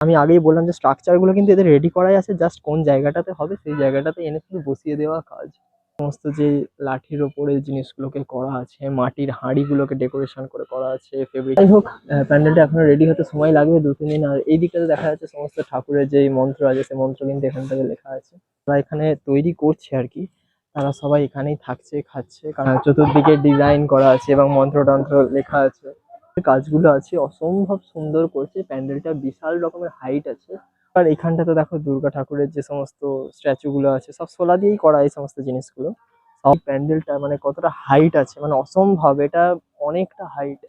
আমি আগেই বললাম যে স্ট্রাকচারগুলো কিন্তু এদের রেডি করাই আছে জাস্ট কোন জায়গাটাতে হবে সেই জায়গাটাতে এনে শুধু বসিয়ে দেওয়া কাজ। সমস্ত যে লাঠির ওপরে জিনিসগুলোকে করা আছে মাটির হাঁড়িগুলোকে ডেকোরেশন করে করা আছে ফেব্রিক যাই হোক। প্যান্ডেলটা এখনও রেডি হতে সময় লাগবে দু তিন দিন। আর এই দিকটাতে দেখা যাচ্ছে সমস্ত ঠাকুরের যে মন্ত্র আছে সেই মন্ত্র কিন্তু এখান থেকে লেখা আছে। তারা এখানে তৈরি করছে আর কি। তারা সবাই এখানেই থাকছে খাচ্ছে কারণ চতুর্দিকে ডিজাইন করা আছে এবং মন্ত্রতন্ত্র লেখা আছে। কাজগুলো আছে, অসম্ভব সুন্দর করছে। প্যান্ডেলটা বিশাল রকমের হাইট আছে। আর এখানটাতে দেখো দুর্গা ঠাকুরের যে সমস্ত স্ট্যাচু গুলো আছে, সব সোলা দিয়েই করা এই সমস্ত জিনিসগুলো। সব প্যান্ডেলটা মানে কতটা হাইট আছে মানে অসম্ভব। এটা অনেকটা হাইট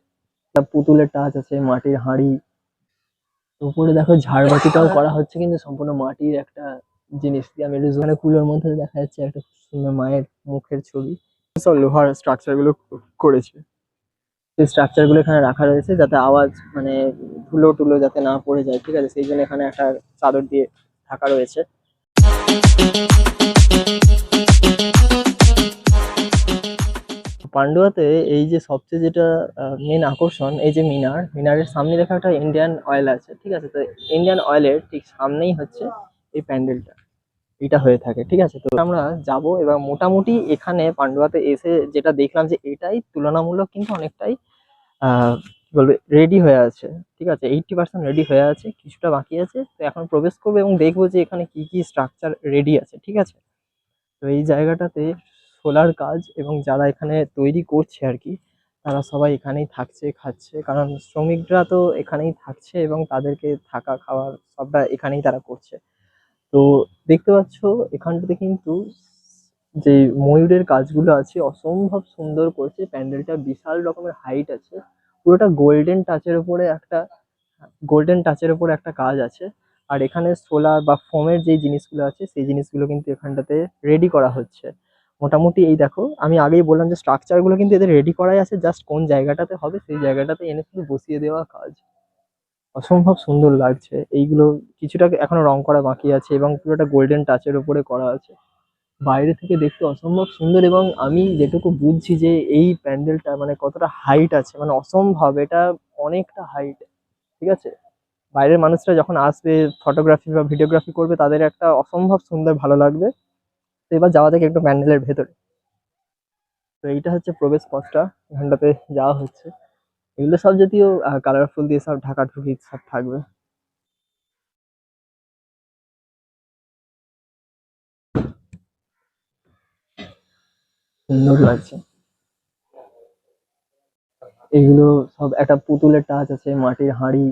পুতুলের টাচ আছে, মাটির হাঁড়ি। উপরে দেখো ঝাড়বাতিটাও করা হচ্ছে, কিন্তু সম্পূর্ণ মাটির একটা জিনিস দিয়ে আমি মানে কুলোর মধ্যে দেখা যাচ্ছে একটা সুন্দর মায়ের মুখের ছবি। সব লোহার স্ট্রাকচারগুলো করেছে। সেই স্ট্রাকচারগুলো এখানে রাখা রয়েছে যাতে আওয়াজ মানে ধুলো টুলো যাতে না পড়ে যায়, ঠিক আছে? সেই জন্য এখানে একটা চাদর দিয়ে ঢাকা রয়েছে। পান্ডুয়াতে এই যে সবচেয়ে যেটা মেন আকর্ষণ, এই যে মিনার, মিনারের সামনে দেখা একটা ইন্ডিয়ান অয়েল আছে, ঠিক আছে? তো ইন্ডিয়ান অয়েলের ঠিক সামনেই হচ্ছে এই প্যান্ডেলটা। এটা হয়ে থাকে, ঠিক আছে? তো আমরা যাব এবং মোটামুটি এখানে পান্ডুয়াতে এসে যেটা দেখলাম যে এটাই তুলনামূলক কিন্তু অনেকটাই বলবে রেডি হয়ে আছে, ঠিক আছে? এইটটি পার্সেন্ট রেডি হয়ে আছে, কিছুটা বাকি আছে, তো এখন প্রবেশ করব এবং দেখব যে এখানে কি কি স্ট্রাকচার রেডি আছে, ঠিক আছে? তো এই জায়গাটাতে সোলার কাজ এবং যারা এখানে তৈরি করছে আর কি, তারা সবাই এখানেই থাকছে, খাচ্ছে, কারণ শ্রমিকরা তো এখানেই থাকছে এবং তাদেরকে থাকা খাওয়ার সবটা এখানেই তারা করছে। তো দেখতে পাচ্ছ, এখানটাতে কিন্তু যে ময়ূরের কাজগুলো আছে, অসম্ভব সুন্দর করছে। প্যান্ডেলটা বিশাল রকমের হাইট আছে। পুরোটা গোল্ডেন টাচের উপরে একটা গোল্ডেন টাচের উপরে একটা কাজ আছে। আর এখানে সোলার বা ফোমের যে জিনিসগুলো আছে, সেই জিনিসগুলো কিন্তু এখানটাতে রেডি করা হচ্ছে। মোটামুটি এই দেখো, আমি আগেই বললাম যে স্ট্রাকচারগুলো কিন্তু এদের রেডি করাই আছে জাস্ট কোন জায়গাটাতে হবে সেই জায়গাটাতে এনে শুধু বসিয়ে দেওয়া কাজ। অসম্ভব সুন্দর লাগছে। এইগুলো কিছুটা এখনও রং করা বাকি আছে এবং পুরোটা গোল্ডেন টাচের উপরে করা আছে। বাইরে থেকে দেখতে অসম্ভব সুন্দর এবং আমি যেটুকু বুঝছি যে এই প্যান্ডেলটা মানে কতটা হাইট আছে মানে অসম্ভব, এটা অনেকটা হাইট ঠিক আছে? বাইরের মানুষরা যখন আসবে ফটোগ্রাফি বা ভিডিওগ্রাফি করবে, তাদের একটা অসম্ভব সুন্দর ভালো লাগবে। তো এবার যাওয়া যাক একটু প্যান্ডেলের ভেতরে। তো এইটা হচ্ছে প্রবেশ পথটা, এখানটাতে যাওয়া হচ্ছে। এগুলো সব যদিও কালারফুল দিয়ে সব ঢাকা ঢুকি সব থাকবে। সুন্দর লাগছে। এগুলো সব একটা পুতুলের টাচ আছে, মাটির হাঁড়ি।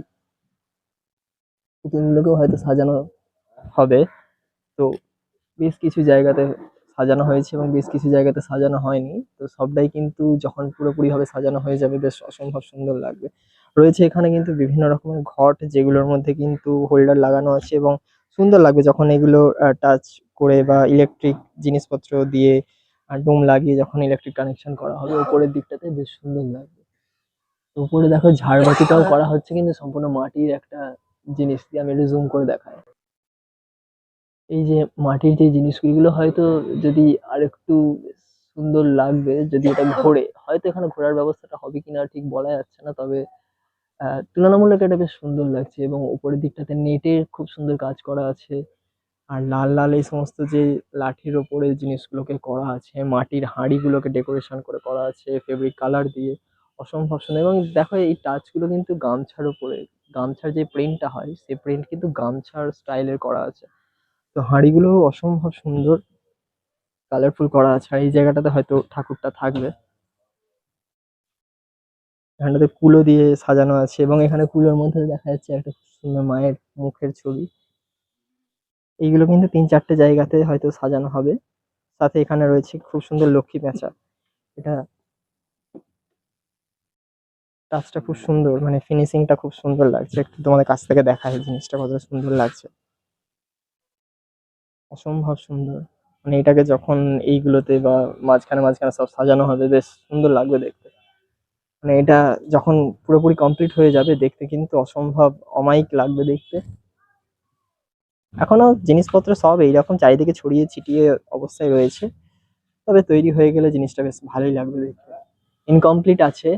পুতুলগুলোকেও হয়তো সাজানো হবে। তো বেশ কিছু জায়গাতে সাজানো হয়েছে এবং বেশ কিছু জায়গাতে সাজানো হয়নি। তো সবটাই কিন্তু যখন পুরোপুরিভাবে সাজানো হয়ে যাবে, বেশ অসম্ভব সুন্দর লাগবে। রয়েছে এখানে কিন্তু বিভিন্ন রকমের ঘট, যেগুলোর মধ্যে কিন্তু হোল্ডার লাগানো আছে এবং সুন্দর লাগবে যখন এগুলো টাচ করে বা ইলেকট্রিক জিনিসপত্র দিয়ে ডোম লাগিয়ে যখন ইলেকট্রিক কানেকশন করা হবে, উপরের দিকটাতে বেশ সুন্দর লাগবে। উপরে দেখো ঝাড়বাতিটাও করা হচ্ছে, কিন্তু সম্পূর্ণ মাটির একটা জিনিস দিয়ে আমি একটু জুম করে দেখাই। এই যে মাটির যে জিনিসগুলো, হয়তো যদি আরেকটু সুন্দর লাগবে, যদি এটা ঘোরে, হয়তো এখানে ঘোরার ব্যবস্থাটা হবে কিনা ঠিক বলা যাচ্ছে না, তবে তুলনামূলক এটা বেশ সুন্দর লাগছে এবং উপরের দিকটাতে নেটের খুব সুন্দর কাজ করা আছে। আর লাল লাল এই সমস্ত যে লাঠির ওপরে জিনিসগুলোকে করা আছে, মাটির হাঁড়িগুলোকে ডেকোরেশন করে করা আছে ফেব্রিক কালার দিয়ে, অসম্ভব সুন্দর। এবং দেখো এই টাচগুলো কিন্তু গামছার ওপরে গামছার যে প্রিন্টটা হয়, সেই প্রিন্ট কিন্তু গামছার স্টাইলের করা আছে। তো হাঁড়িগুলো অসম্ভব সুন্দর কালারফুল করা আছে। আর এই জায়গাটাতে হয়তো ঠাকুরটা থাকবে। এখানটাতে কুলো দিয়ে সাজানো আছে এবং এখানে কুলোর মধ্যে দেখা যাচ্ছে একটা সুন্দর মায়ের মুখের ছবি। এইগুলো কিন্তু তিন চারটে জায়গাতে হয়তো সাজানো হবে। সাথে এখানে রয়েছে খুব সুন্দর লক্ষ্মী পেঁচা এটা টাচটা খুব সুন্দর মানে ফিনিশিংটা খুব সুন্দর লাগছে। একটু তোমাদের কাছ থেকে দেখা এই জিনিসটা কতটা সুন্দর লাগছে। অসম্ভব সুন্দর। মানে এটাকে যখন এইগুলোতে বা মাঝখানে মাঝখানে সব সাজানো হবে, বেশ সুন্দর লাগবে দেখতে। মানে এটা যখন পুরোপুরি কমপ্লিট হয়ে যাবে দেখতে কিন্তু অসম্ভব অমায়িক লাগবে দেখতে। এখনও জিনিসপত্র সব এইরকম চারিদিকে ছড়িয়ে ছিটিয়ে অবস্থায় রয়েছে। তবে তৈরি হয়ে গেলে জিনিসটা বেশ ভালোই লাগবে দেখতে। ইনকমপ্লিট আছে।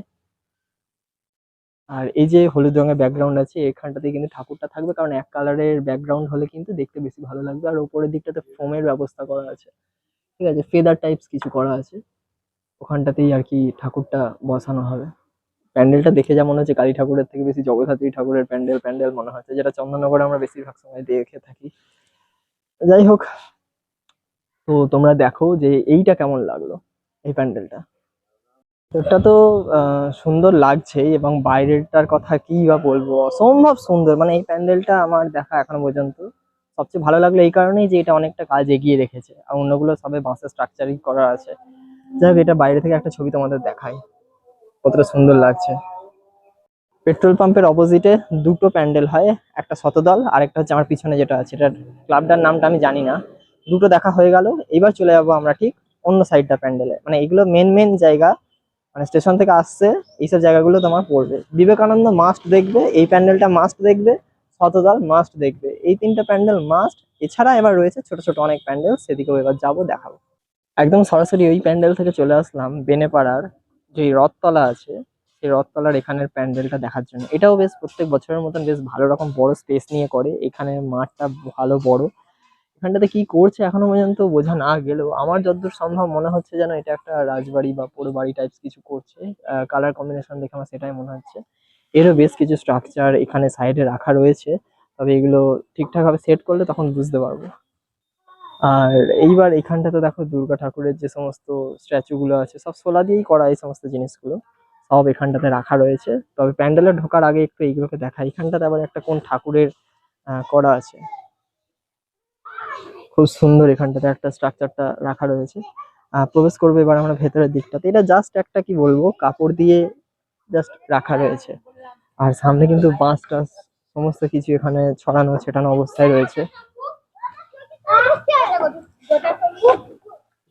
আর এই যে হলুদ রঙের ব্যাকগ্রাউন্ড আছে, এখানটাতে কিন্তু ঠাকুরটা থাকবে, কারণ এক কালারের ব্যাকগ্রাউন্ড হলে কিন্তু দেখতে বেশি ভালো লাগবে। আর উপরের দিকটাতে ফোমের ব্যবস্থা করা আছে। ঠিক আছে ফেদার টাইপস কিছু করা আছে। ওখানটাতেই আর কি ঠাকুরটা বসানো হবে। প্যান্ডেলটা দেখে যেমন হচ্ছে কালী ঠাকুরের থেকে বেশি জগদ্ধাত্রী ঠাকুরের প্যান্ডেল প্যান্ডেল মনে হচ্ছে, যেটা চন্দননগরে আমরা বেশিরভাগ সময় দেখে থাকি। যাই হোক, তো তোমরা দেখো যে এইটা কেমন লাগল, এই প্যান্ডেলটা। এটা তো সুন্দর লাগছেই, এবং বাইরেরটার কথা কি বা বলব? অসম্ভব সুন্দর মানে এই প্যান্ডেলটা আমার দেখা এখনও পর্যন্ত সবচেয়ে ভালো লাগল এই কারণেই যে এটা অনেকটা কাজ এগিয়ে রেখেছে, আর অন্যগুলো সবে বাঁশের স্ট্রাকচারই করা আছে। যাই হোক, এটা বাইরে থেকে একটা ছবি তোমাদের দেখাই। কতটা সুন্দর লাগছে। পেট্রোল পাম্পের অপোজিটে দুটো প্যান্ডেল হয়, একটা শতদল আর একটা হচ্ছে আমার পিছনে যেটা আছে। এটা ক্লাবটার নামটা আমি জানি না। দুটো দেখা হয়ে গেল, এবার চলে যাব আমরা ঠিক অন্য সাইডটা প্যান্ডেলে। মানে এগুলো মেন মেন জায়গা মানে স্টেশন থেকে আসছে, এইসব জায়গাগুলো তোমার পড়বে। বিবেকানন্দ মাস্ট দেখবে, এই প্যান্ডেলটা মাস্ট দেখবে, শতদল মাস্ট দেখবে। এই তিনটা প্যান্ডেল মাস্ট এছাড়া এবার রয়েছে ছোট ছোট অনেক প্যান্ডেল, সেদিকেও এবার যাব, দেখাবো। একদম সরাসরি ওই প্যান্ডেল থেকে চলে আসলাম, বেনেপাড়ার যে রথতলা আছে সেই রথতলার এখানের প্যান্ডেলটা দেখার জন্য। এটাও বেশ প্রত্যেক বছরের মতন বেশ ভালো রকম বড় স্পেস নিয়ে করে। এখানে মাঠটা ভালো বড়। এখানটাতে কি করছে এখনও পর্যন্ত বোঝা না গেলেও আমার যতদূর সম্ভব মনে হচ্ছে যেন এটা একটা রাজবাড়ি বা পুরো বাড়ি টাইপস কিছু করছে। কালার কম্বিনেশন দেখে আমার সেটাই মনে হচ্ছে। এরও বেশ কিছু স্ট্রাকচার এখানে সাইডে রাখা রয়েছে। তবে এগুলো ঠিকঠাক ভাবে সেট করলে তখন বুঝতে পারব। আর এইবার এখানটাতে দেখো দুর্গা ঠাকুরের যে সমস্ত স্ট্যাচু গুলো আছে, সব সোলা দিয়েই করা এই সমস্ত জিনিসগুলো। সব এখানটাতে রাখা রয়েছে। তবে প্যান্ডেলে ঢোকার আগে একটু এইগুলোকে দেখা। এখানটাতে আবার একটা কোন ঠাকুরের করা আছে। খুব সুন্দর এখানটাতে একটা স্ট্রাকচারটা রাখা রয়েছে। প্রবেশ করব এবার আমরা ভেতরের দিকটাতে। এটা জাস্ট একটা কি বলব, কাপড় দিয়ে জাস্ট রাখা রয়েছে। আর সামনে কিন্তু বাঁশ টাস সমস্ত কিছু এখানে ছড়ানো, ছেটানো অবস্থায় রয়েছে।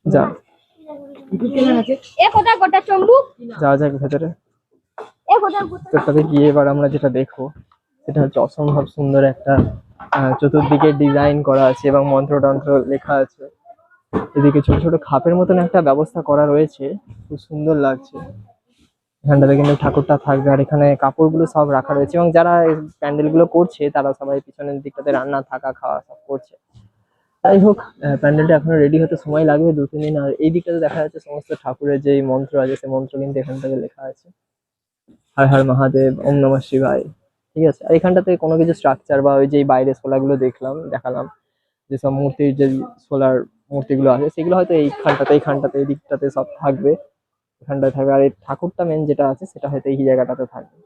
যা। এ কোথায়? গোটা চম্বুক? যাওয়া যাক ভেতরে। এ কোথায়? গোটা ভেতরটাতে গিয়ে এবার আমরা যেটা দেখব সেটা হচ্ছে অসম্ভব সুন্দর একটা চতুর্দিকে ডিজাইন করা আছে এবং মন্ত্রতন্ত্র লেখা আছে। এদিকে ছোট ছোট খাপের মতন একটা ব্যবস্থা করা রয়েছে। খুব সুন্দর লাগছে। এখানটাতে কিন্তু ঠাকুরটা থাকবে আর এখানে কাপড়গুলো সব রাখা রয়েছে এবং যারা প্যান্ডেলগুলো করছে তারা সবাই পিছনের দিকটাতে রান্না থাকা খাওয়া সব করছে। যাই হোক প্যান্ডেলটা এখনও রেডি হতে সময় লাগবে দু, তিন দিন। আর এই দিকটাতে দেখা যাচ্ছে সমস্ত ঠাকুরের যে মন্ত্র আছে সে মন্ত্র কিন্তু এখান থেকে লেখা আছে। হর হর মহাদেব, ওম নমঃ শিবায়। ঠিক আছে? আর এখানটাতে কোনো কিছু স্ট্রাকচার বা ওই যে বাইরে সোলাগুলো দেখলাম, দেখালাম যেসব মূর্তির যে সোলার মূর্তিগুলো আছে, সেগুলো হয়তো এইখানটাতে এইখানটাতে এই দিকটাতে সব থাকবে। এখানটায় থাকবে। আর এই ঠাকুরটা মেন যেটা আছে, সেটা হয়তো এই জায়গাটাতে থাকবে।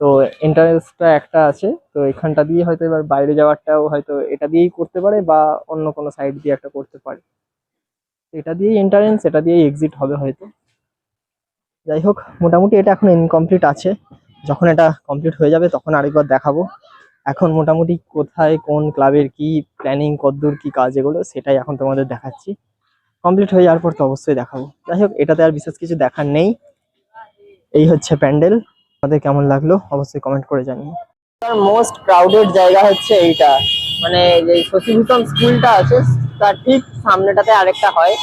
তো এন্ট্রান্সটা একটা আছে, তো এখানটা দিয়ে হয়তো এবার বাইরে যাওয়ারটাও হয়তো এটা দিয়েই করতে পারে বা অন্য কোনো সাইড দিয়ে একটা করতে পারে। এটা দিয়েই এন্ট্রান্স এটা দিয়েই এক্সিট হবে হয়তো। যাই হোক, মোটামুটি এটা এখন ইনকমপ্লিট আছে। যখন এটা কমপ্লিট হয়ে যাবে, তখন আরেকবার দেখাবো। এখন মোটামুটি কোথায়, কোন ক্লাবের কি প্ল্যানিং কদ্দূর, কি কাজ এগুলো, সেটাই এখন তোমাদের দেখাচ্ছি। কমপ্লিট হয়ে যাওয়ার পর তো অবশ্যই দেখাবো। যাই হোক, এটাতে আর বিশেষ কিছু দেখার নেই। এই হচ্ছে প্যান্ডেল। আমাদের কেমন লাগল, অবশ্যই কমেন্ট করে জানিও মোস্ট ক্রাউডেড জায়গা হচ্ছে এইটা। মানে যে শশীভূষণ স্কুলটা আছে, তার ঠিক সামনেটাতে আরেকটা হয়।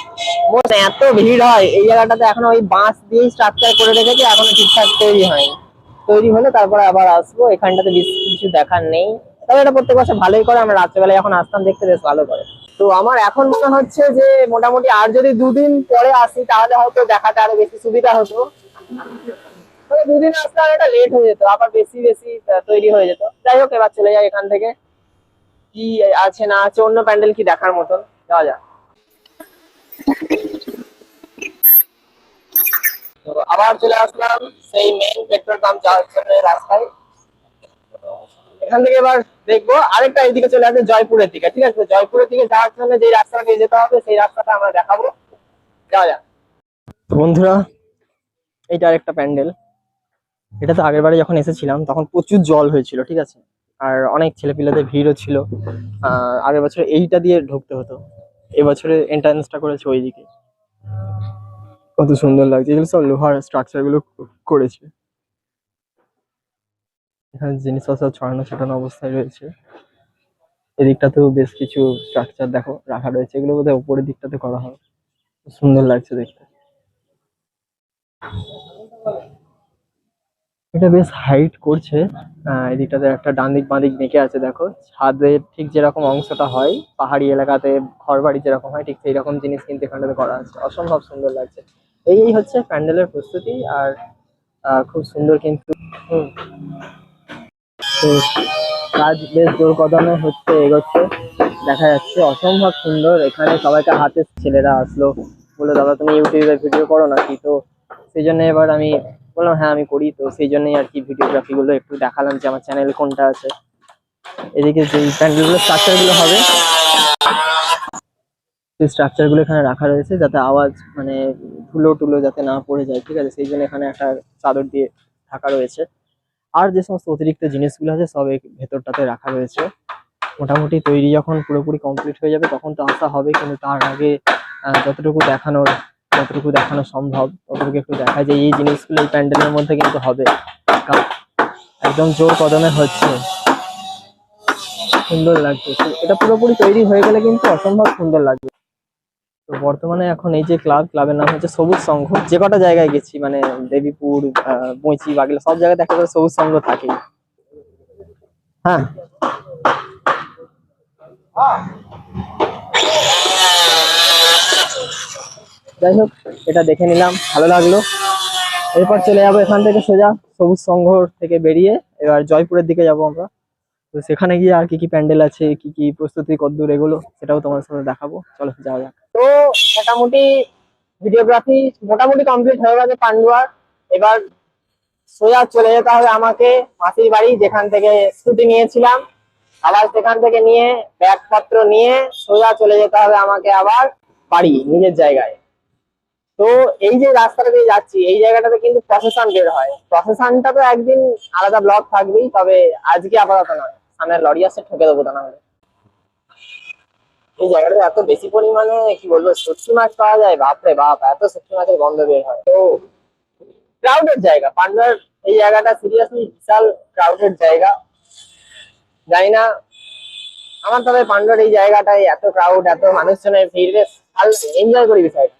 এত ভিড় হয়, এই জায়গাটাতে এখনও ওই বাঁশ দিয়েই স্ট্রাকচার করে রেখেছে, এখনও ঠিকঠাক তৈরি হয়নি। তৈরি হলে তারপরে আবার আসব, এখানটাতে বেশি কিছু দেখার নেই। তবে এটা প্রত্যেক বছর ভালোই করে, আমরা রাত্রেবেলায় এখন আসতাম দেখতে বেশ ভালো করে। তো আমার এখন মনে হচ্ছে যে মোটামুটি আর যদি দুদিন পরে আসি, তাহলে হয়তো দেখাতে আরও বেশি সুবিধা হতো। দুদিন আসতে আর এটা লেট হয়ে যেত, আবার বেশি বেশি তৈরি হয়ে যেত। যাই হোক, এবার চলে যাই এখান থেকে। কি আছে, না আছে, অন্য প্যান্ডেল কি দেখার মতন? যাওয়া যাক। তো আবার চলে আসলাম সেই মেইন পেট্রোল পাম্প যাওয়ার রাস্তায়। এখান থেকে এবার দেখব, আরেকটা এইদিকে চলে আসবে জয়পুরের দিকে, ঠিক আছে? জয়পুরের দিকে যাওয়ার জন্য যে রাস্তাটা দিয়ে যেতে হবে, সেই রাস্তাটা আমরা দেখাবো। যাওয়া যাক। বন্ধুরা, এইটা আরেকটা প্যান্ডেল। এটা তো আগের বারে যখন এসেছিলাম, তখন প্রচুর জল হয়েছিল, ঠিক আছে? আর অনেক ছেলেপিলেদের ভিড়ও ছিল। আগের বছর এইটা দিয়ে ঢুকতে হতো। এবছরে এন্ট্রান্সটা করেছে ওইদিকে। কত সুন্দর লাগছে। এগুলো সব লোহার স্ট্রাকচারগুলো করেছে। এখানে জিনিসপত্র সব ছড়ানো ছিটানো অবস্থায় রয়েছে। এদিকটাতেও বেশ কিছু স্ট্রাকচার দেখো, রাখা রয়েছে। এগুলো বোধহয় উপরের দিকটাতে করা হয়। সুন্দর লাগছে দেখতে। এটা বেশ হাইট করছে। এদিকটাতে একটা ডান দিক বাঁ দিক আছে, দেখো। ছাদের ঠিক যেরকম অংশটা হয়, পাহাড়ি এলাকাতে ঘর বাড়ি যেরকম হয়, ঠিক সেই রকম জিনিস কিন্তু এখানটাতে করা আছে। অসম্ভব সুন্দর লাগছে। এই হচ্ছে প্যান্ডেলের প্রস্তুতি আর খুব সুন্দর কিন্তু কাজ বেশ জোর কদমে হচ্ছে, এগোচ্ছে। দেখা যাচ্ছে অসম্ভব সুন্দর। এখানে সবাইকে হাতে ছেলেরা আসলো। বলল, দাদা, তুমি ইউটিউবে ভিডিও করো নাকি? তো সেই জন্য এবার আমি বললাম হ্যাঁ আমি করি। তো সেই জন্যই আর কি ভিডিওগ্রাফি গুলো একটু দেখালাম যে আমার চ্যানেল কোনটা আছে। এদিকে যে প্যান্ডেলগুলো স্ট্রাকচারগুলো হবে, সেই স্ট্রাকচারগুলো এখানে রাখা রয়েছে যাতে আওয়াজ মানে ধুলো টুলো যাতে না পড়ে যায়, ঠিক আছে? সেই জন্য এখানে একটা চাদর দিয়ে ঢাকা রয়েছে। আর যে সমস্ত অতিরিক্ত জিনিসগুলো আছে, সব ভেতরটাতে রাখা রয়েছে। মোটামুটি তৈরি যখন পুরোপুরি কমপ্লিট হয়ে যাবে, তখন তো আসা হবে, কিন্তু তার আগে যতটুকু দেখানোর যতটুকু দেখানো সম্ভব, ততটুকু একটু দেখা যায়। এই জিনিসগুলো এই প্যান্ডেলের মধ্যে কিন্তু হবে। একদম জোর কদমে হচ্ছে। সুন্দর লাগছে। এটা পুরোপুরি তৈরি হয়ে গেলে কিন্তু অসম্ভব সুন্দর লাগবে। তো বর্তমানে এখন এই যে ক্লাব, ক্লাবের নাম হচ্ছে সবুজ সংঘ। যে কটা জায়গায় গেছি মানে দেবীপুর বইচি বাগলা সব জায়গায় দেখা যায় সবুজ সংঘ থাকেই হ্যাঁ। যাই হোক, এটা দেখে নিলাম, ভালো লাগল। এরপর চলে যাব এখান থেকে সোজা সবুজ সংঘ থেকে বেরিয়ে, এবার জয়পুরের দিকে যাব আমরা। তো সেখানে গিয়ে আর কি কি প্যান্ডেল আছে, কি কি প্রস্তুতি কদ্দূর এগুলো, সেটাও তোমার সাথে দেখাবো। চলো, যাওয়া যাক। তো মোটামুটি ভিডিওগ্রাফি মোটামুটি কমপ্লিট হয়ে গেছে পান্ডুয়ার। এবার সোজা চলে যেতে হবে আমাকে মাসির বাড়ি, যেখান থেকে স্কুটি নিয়েছিলাম। আবার সেখান থেকে নিয়ে ব্যাগপত্র নিয়ে সোজা চলে যেতে হবে আমাকে আবার বাড়ি, নিজের জায়গায়। তো এই যে রাস্তাটা দিয়ে যাচ্ছি, এই জায়গাটাতে কিন্তু প্রসেশন বের হয়। প্রসেশনটা তো একদিন আলাদা ব্লক থাকবেই, তবে আজকে আপাতত নয় সামনে লরি আসছে, ঠকে দেবো তা না এই জায়গাটাতে এত বেশি পরিমাণে, কি বলব সত্যি মাছ পাওয়া যায়? বাপরে বাপ, এত সত্যি মাছের গন্ধ বের হয়। তো ক্রাউডেড জায়গা। পান্ডার, এই জায়গাটা সিরিয়াসলি বিশাল ক্রাউডেড জায়গা। জানি না, আমার তবে পান্ডার এই জায়গাটায় এত ক্রাউড এত মানুষজনের ভিড় বেশ ভালো এনজয় করি বিষয়টা।